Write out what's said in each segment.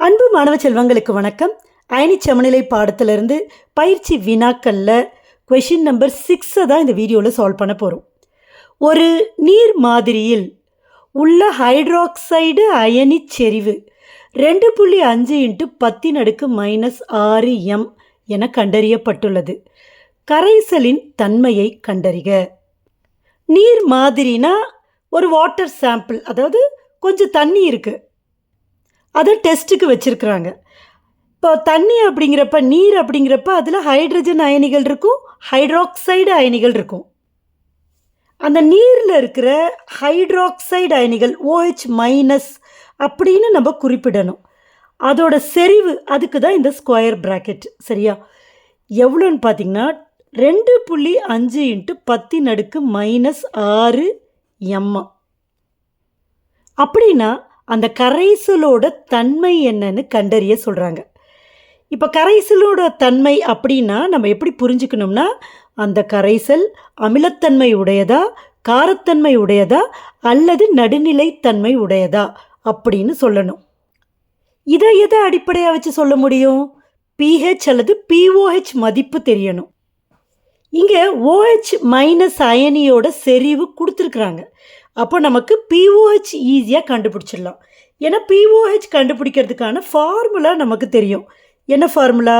அன்பு மாணவ செல்வங்களுக்கு வணக்கம். அயனி சமநிலை பாடத்திலிருந்து பயிற்சி வினாக்களில் கொஷின் நம்பர் சிக்ஸை தான் இந்த வீடியோவில் சால்வ் பண்ண போகிறோம் ஒரு நீர் மாதிரியில் உள்ள ஹைட்ராக்சைடு அயனி செறிவு ரெண்டு புள்ளி அஞ்சு இன்ட்டு பத்தின் அடுக்கு மைனஸ் ஆறு எம் என கண்டறியப்பட்டுள்ளது. கரைசலின் தன்மையை கண்டறிக. நீர் மாதிரினா ஒரு வாட்டர் சாம்பிள் அதாவது கொஞ்சம் தண்ணி இருக்குது அதை டெஸ்ட்டுக்கு வச்சுருக்குறாங்க. இப்போ தண்ணி அப்படிங்கிறப்ப நீர் அப்படிங்கிறப்ப அதில் ஹைட்ரஜன் அயனிகள் இருக்கும் ஹைட்ராக்சைடு அயனிகள் இருக்கும். அந்த நீரில் இருக்கிற ஹைட்ராக்சைடு அயனிகள் OH ஓஹெச் மைனஸ் அப்படின்னு நம்ம குறிப்பிடணும். அதோட செறிவு அதுக்கு தான் இந்த ஸ்கொயர் ப்ராக்கெட் சரியா? எவ்வளோன்னு பார்த்தீங்கன்னா ரெண்டு புள்ளி அஞ்சு இன்ட்டு பத்தின் அடுக்கு மைனஸ் ஆறு எம்மா அப்படின்னா அந்த கரைசலோட தன்மை என்னன்னு கண்டறிய சொல்கிறாங்க இப்போ கரைசலோட தன்மை அப்படின்னா நம்ம எப்படி புரிஞ்சுக்கணும்னா அந்த கரைசல் அமிலத்தன்மை உடையதா காரத்தன்மை உடையதா அல்லது நடுநிலைத்தன்மை உடையதா அப்படின்னு சொல்லணும். இதை எதை அடிப்படையாக வச்சு சொல்ல முடியும்? பிஹெச் அல்லது பிஓஹெச் மதிப்பு தெரியணும். இங்கே ஓஹெச் மைனஸ் அயனியோட செறிவு கொடுத்துருக்குறாங்க. அப்போ நமக்கு பிஓஹெச் ஈஸியாக கண்டுபிடிச்சிடலாம். ஏன்னா பிஓஹெச் கண்டுபிடிக்கிறதுக்கான ஃபார்முலா நமக்கு தெரியும். என்ன formula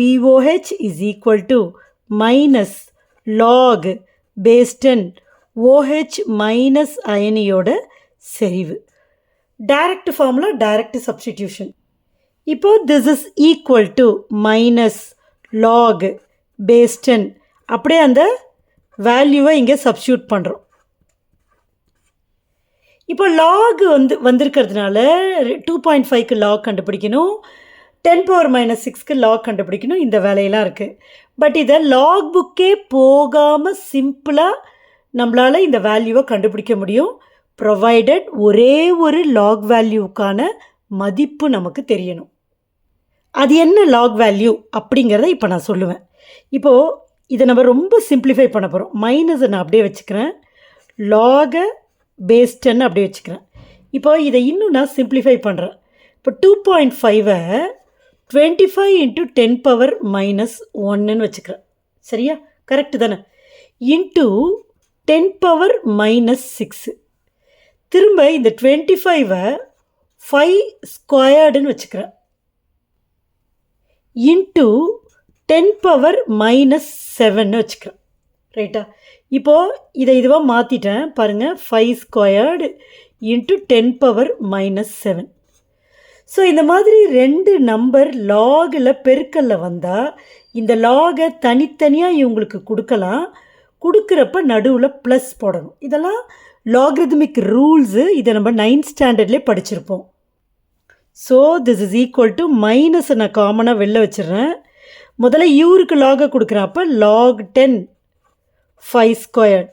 pOH is equal to minus log base ten OH minus அயனியோட செறிவு. டைரக்ட் ஃபார்முலா டைரக்ட் சப்ஸ்டிடியூஷன் இப்போ this is equal to minus log base ten அப்படியே அந்த வேல்யூவை இங்கே சப்ஸ்டியூட் பண்ணுறோம் இப்போ லாக் வந்து வந்திருக்கிறதுனால டூ பாயிண்ட் ஃபைவ்க்கு லாக் கண்டுபிடிக்கணும். டென் பவர் மைனஸ் சிக்ஸ்க்கு லாக் கண்டுபிடிக்கணும். இந்த வேலையெல்லாம் இருக்குது பட் இதை லாக் புக்கே போகாமல் சிம்பிளாக நம்மளால் இந்த வேல்யூவை கண்டுபிடிக்க முடியும். ப்ரொவைடட் ஒரே ஒரு லாக் வேல்யூவுக்கான மதிப்பு நமக்கு தெரியணும். அது என்ன லாக் வேல்யூ அப்படிங்கிறத இப்போ நான் சொல்லுவேன். இப்போது இதை நம்ம ரொம்ப சிம்பிளிஃபை பண்ண போகிறோம் மைனஸை நான் அப்படியே வச்சுக்கிறேன். லாகை பேஸ் அப்படியே வச்சுக்கிறேன். இப்போ இதை இன்னும் நான் சிம்பிளிஃபை பண்ணுறேன் இப்போ டூ பாயிண்ட் ஃபைவை twenty five into ten power minus ஒன்னுன்னு வச்சுக்கிறேன். சரியா? கரெக்டு தானே? Into ten power minus six திரும்ப இந்த டுவெண்ட்டி ஃபைவை ஃபைவ் ஸ்கொயர்டுன்னு வச்சுக்கிறேன். இன்ட்டு டென் பவர் மைனஸ் செவன்னு வச்சுக்கிறேன். ரைட்டா இப்போது இதை இதுவாக மாற்றிட்டேன் பாருங்கள் five squared into ten power minus seven so இந்த மாதிரி ரெண்டு நம்பர் லாகில் பெருக்கல்ல வந்தால் இந்த லாகை தனித்தனியாக இவங்களுக்கு கொடுக்கலாம். கொடுக்குறப்ப நடுவில் ப்ளஸ் போடணும். இதெல்லாம் லாக்ரிதமிக் ரூல்ஸு இதை நம்ம நைன்த் ஸ்டாண்டர்ட்லேயே படிச்சிருப்போம். So this is equal to மைனஸை நான் காமனாக வெளில வச்சிடுறேன். முதல்ல யூருக்கு லாகை கொடுக்குறேன். அப்போ லாக் டென் ஃபைவ் ஸ்கொயர்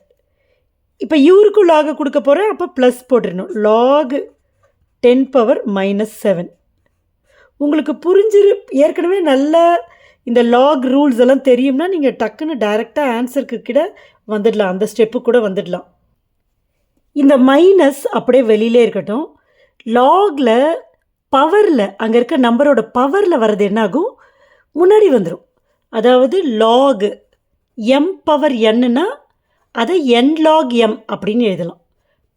இப்போ யூருக்கும் லாகை கொடுக்க போகிறேன் அப்போ ப்ளஸ் போட்டுடணும் log ten power minus seven உங்களுக்கு புரிஞ்சிரு ஏற்கனவே நல்ல இந்த லாக் ரூல்ஸ் எல்லாம் தெரியும்னா நீங்கள் டக்குன்னு டைரெக்டாக ஆன்சருக்கு கிட்ட வந்துடலாம். அந்த ஸ்டெப்பு கூட வந்துடலாம். இந்த மைனஸ் அப்படியே வெளியிலே இருக்கட்டும். லாகில் பவரில் அங்கே இருக்க நம்பரோட பவரில் வர்றது என்னாகும்? முன்னாடி வந்துடும் அதாவது லாகு எம் பவர் என்னன்னா அதை என் லாக் எம் அப்படின்னு எழுதலாம்.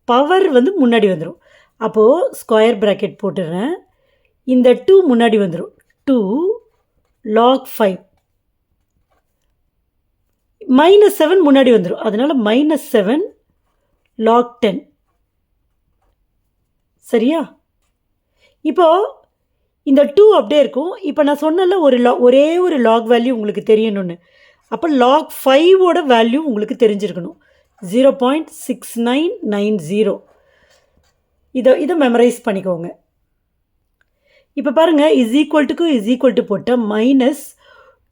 பவர் வந்து முன்னாடி வந்துடும் அப்போது ஸ்கொயர் ப்ராக்கெட் போட்டுடுறேன் இந்த டூ முன்னாடி வந்துடும் two log five minus seven முன்னாடி வந்துடும் அதனால் மைனஸ் செவன் லாக் டென் சரியா? இப்போது இந்த டூ அப்படியே இருக்கும். இப்போ நான் சொன்னல ஒரு லா ஒரே ஒரு லாக் வேல்யூ உங்களுக்கு தெரியணும்னு. அப்போ லாக் ஃபைவோட வேல்யூ உங்களுக்கு தெரிஞ்சிருக்கணும். Zero point six nine nine zero இதை இதை மெமரைஸ் பண்ணிக்கோங்க. இப்போ பாருங்கள் இஸ் ஈக்குவல் டுக்கு இஸ் ஈக்குவல் டு போட்டால் minus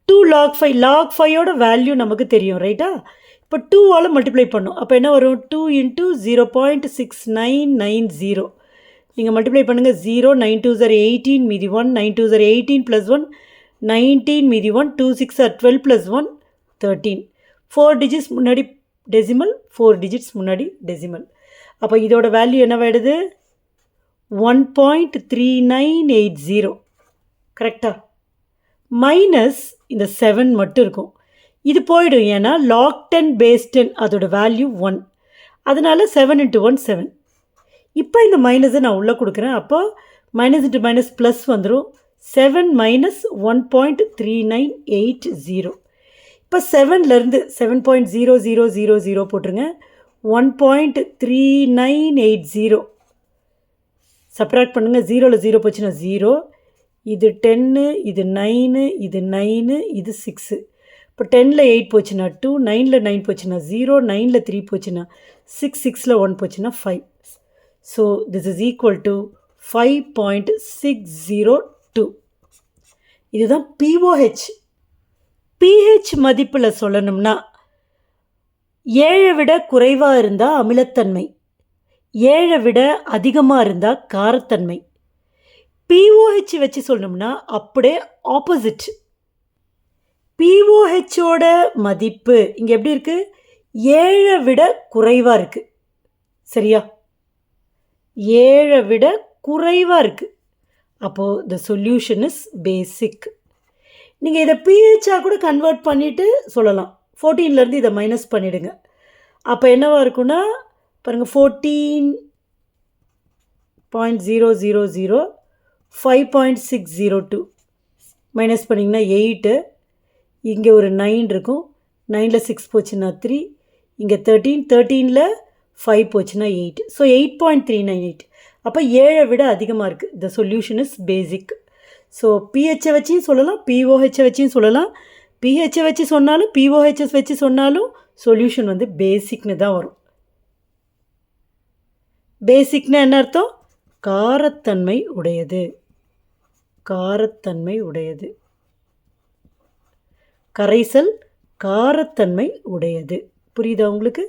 two log five log ஃபைவோட value நமக்கு தெரியும் ரைட்டா இப்போ டூவால் மல்டிப்ளை பண்ணும். அப்போ என்ன வரும்? Two into zero point six nine nine zero நீங்கள் மல்டிப்ளை பண்ணுங்கள் ஜீரோ நைன் டூ ஜர் எயிட்டீன் மீதி ஒன் நைன் டூ ஜர் எயிட்டீன் ப்ளஸ் ஒன் நைன்டீன் மீதி one two six are twelve plus one thirteen four digits முன்னாடி டெசிமல் ஃபோர் டிஜிட்ஸ் முன்னாடி decimal அப்போ இதோட value என்னவாயிடுது one point three nine eight zero கரெக்டாக minus இந்த செவன் மட்டும் இருக்கும். இது போயிடும் ஏன்னா லாக் டென் பேஸ் டென் அதோட வேல்யூ ஒன் அதனால் செவன் இன்ட்டு ஒன் செவன் இப்போ இந்த மைனஸை நான் உள்ளே கொடுக்குறேன். அப்போ மைனஸ் இன்ட்டு மைனஸ் ப்ளஸ் வந்துடும் seven minus one point three nine eight zero இப்போ செவன்லேருந்து seven point zero zero zero zero போட்டுருங்க. One point three nine eight zero subtract பண்ணுங்கள் ஜீரோவில் ஜீரோ போச்சுன்னா ஜீரோ இது டென்னு இது நைனு இது நைனு இது சிக்ஸு இப்போ டெனில் எயிட் போச்சுன்னா டூ நைனில் நைன் போச்சுன்னா ஜீரோ நைனில் த்ரீ போச்சுன்னா சிக்ஸ் சிக்ஸில் ஒன் போச்சுன்னா five so this is equal to five point six zero two இதுதான் பிஓஹெச் பிஹெச் மதிப்பில் சொல்லணும்னா ஏழை விட குறைவாக இருந்தால் அமிலத்தன்மை ஏழை விட அதிகமாக இருந்தால் காரத்தன்மை. பிஓஹெச் வச்சு சொல்லணும்னா அப்படியே ஆப்போசிட் பிஓஹெச்சோட மதிப்பு இங்கே எப்படி இருக்குது ஏழை விட குறைவாக இருக்குது சரியா? ஏழை விட குறைவாக இருக்குது அப்போது த சொல்யூஷன் இஸ் பேசிக் நீங்கள் இதை பிஹெச்சாக கூட கன்வெர்ட் பண்ணிவிட்டு சொல்லலாம். ஃபோர்டீன்லேருந்து இதை மைனஸ் பண்ணிவிடுங்க அப்போ என்னவாக இருக்குன்னா பாருங்கள் fourteen point zero zero zero five point six zero two minus பண்ணிங்கன்னா எயிட்டு இங்கே ஒரு நைன் இருக்கும். நைனில் சிக்ஸ் போச்சுன்னா த்ரீ இங்கே தேர்ட்டீன் தேர்ட்டீனில் ஃபைவ் போச்சுன்னா eight so eight point three nine eight அப்போ ஏழை விட அதிகமாக இருக்குது the solution is basic so பிஹெச்சை வச்சியும் சொல்லலாம் பிஓஹெச்சை வச்சும் சொல்லலாம். பிஹெச்சை வச்சு சொன்னாலும் பிஓஹெச்எஸ் வச்சு சொன்னாலும் சொல்யூஷன் வந்து பேசிக்னு தான் வரும். பேசிக்னா என்ன அர்த்தம்? காரத்தன்மை உடையது. காரத்தன்மை உடையது. கரைசல் காரத்தன்மை உடையது. புரியுதா உங்களுக்கு?